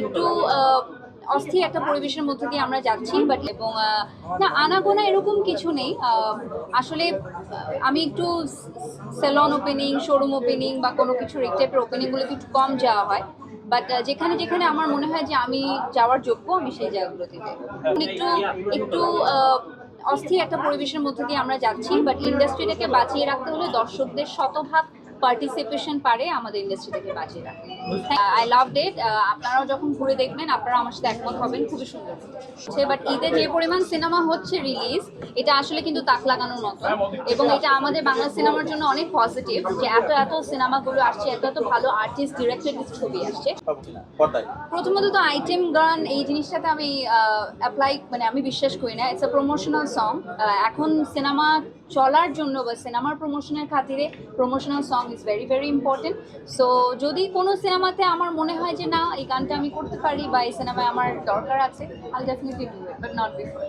একটু অস্থির একটা পরিবেশের মধ্যে দিয়ে আমরা যাচ্ছি বাট এবং না, আনাগোনা এরকম কিছু নেই। আসলে আমি একটু সেলন ওপেনিং শোরুম ওপেনিং বা কোনো কিছু এই টাইপের ওপেনিংগুলোতে একটু কম যাওয়া হয়। বাট যেখানে যেখানে আমার মনে হয় যে আমি যাওয়ার যোগ্য, আমি সেই জায়গাগুলোতে যাই। একটু একটু অস্থির একটা পরিবেশের মধ্যে দিয়ে আমরা যাচ্ছি বাট ইন্ডাস্ট্রিটাকে বাঁচিয়ে রাখতে হলে দর্শকদের শতভাগ পার্টিসিপেশন পারে আমাদের ইন্ডাস্ট্রিটাকে বাঁচিয়ে রাখতে আই লাভ ডেট আপনারাও যখন ঘুরে দেখবেন আপনারা আমার সাথে একমত হবেন খুবই সুন্দর। সে বাট ঈদে যে পরিমাণ সিনেমা হচ্ছে রিলিজ এটা আসলে কিন্তু তাক লাগানোর মতো এবং এটা আমাদের বাংলা সিনেমার জন্য অনেক পজিটিভ যে এত এত সিনেমাগুলো আসছে এত এত ভালো আর্টিস্ট ডিরেক্টেড ছবি আসছে। প্রথমত তো আইটেম গান এই জিনিসটাতে আমি অ্যাপ্লাই মানে আমি বিশ্বাস করি না। ইটস আ প্রমোশনাল সং এখন সিনেমা চলার জন্য বা সিনেমার প্রমোশনের খাতিরে promotional song is very very important so যদি কোনো সিনেমাতে আমার মনে হয় যে, না, এই গানটা আমি করতে পারি বা এই সিনেমায় আমার দরকার আছে I definitely do it but not before